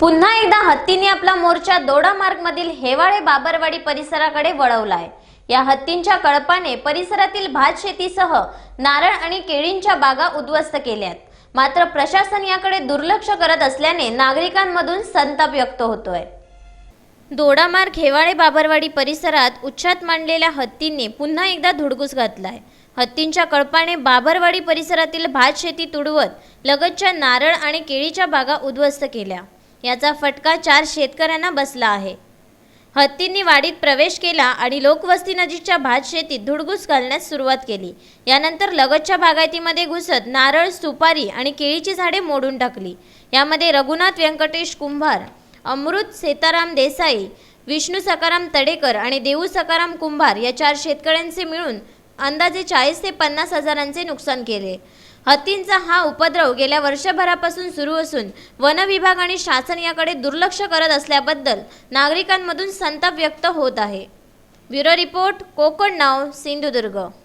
पुन्हा एकदा हत्तीने आपला मोर्चा दोडा मार्ग मधील हेवाळे बाबरवाडी परिसराकडे वळवलाय. या हत्तींच्या कळपाने परिसरातील भात शेतीसह नारळ आणि केळींच्या बागा उद्ध्वस्त केल्यात. मात्र प्रशासन याकडे दुर्लक्ष करत असल्याने नागरिकांमधून संताप व्यक्त होतोय. दोडामार्ग हेवाळे बाबरवाडी परिसरात उच्चात मांडलेल्या हत्तींनी पुन्हा एकदा धुडगूस घातलाय. हत्तींच्या कळपाने बाबरवाडी परिसरातील भात शेती तुडवत लगतच्या नारळ आणि केळीच्या बागा उद्ध्वस्त केल्या. याचा फटका चार शेतकऱ्यांना बसला आहे. हत्तींनी वाडीत प्रवेश केला आणि लोकवस्ती नजीकच्या भात शेतीत धुडगूस घालण्यास सुरुवात केली. यानंतर लगतच्या बागायतीमध्ये घुसत नारळ सुपारी आणि केळीची झाडे मोडून टाकली. यामध्ये रघुनाथ व्यंकटेश कुंभार अमृत सीताराम देसाई विष्णू सकाराम तडेकर आणि देऊ सकाराम कुंभार या चार शेतकऱ्यांचे मिळून अंदाजे चाळीस ते पन्नास हजारांचे नुकसान केले. हत्तींचा हा उपद्रव गेल्या वर्षभरापासून सुरू असून वन विभाग आणि शासन याकडे दुर्लक्ष करत असल्याबद्दल नागरिकांमधून संताप व्यक्त होत आहे. ब्युरो रिपोर्ट कोकण नाव सिंधुदुर्ग.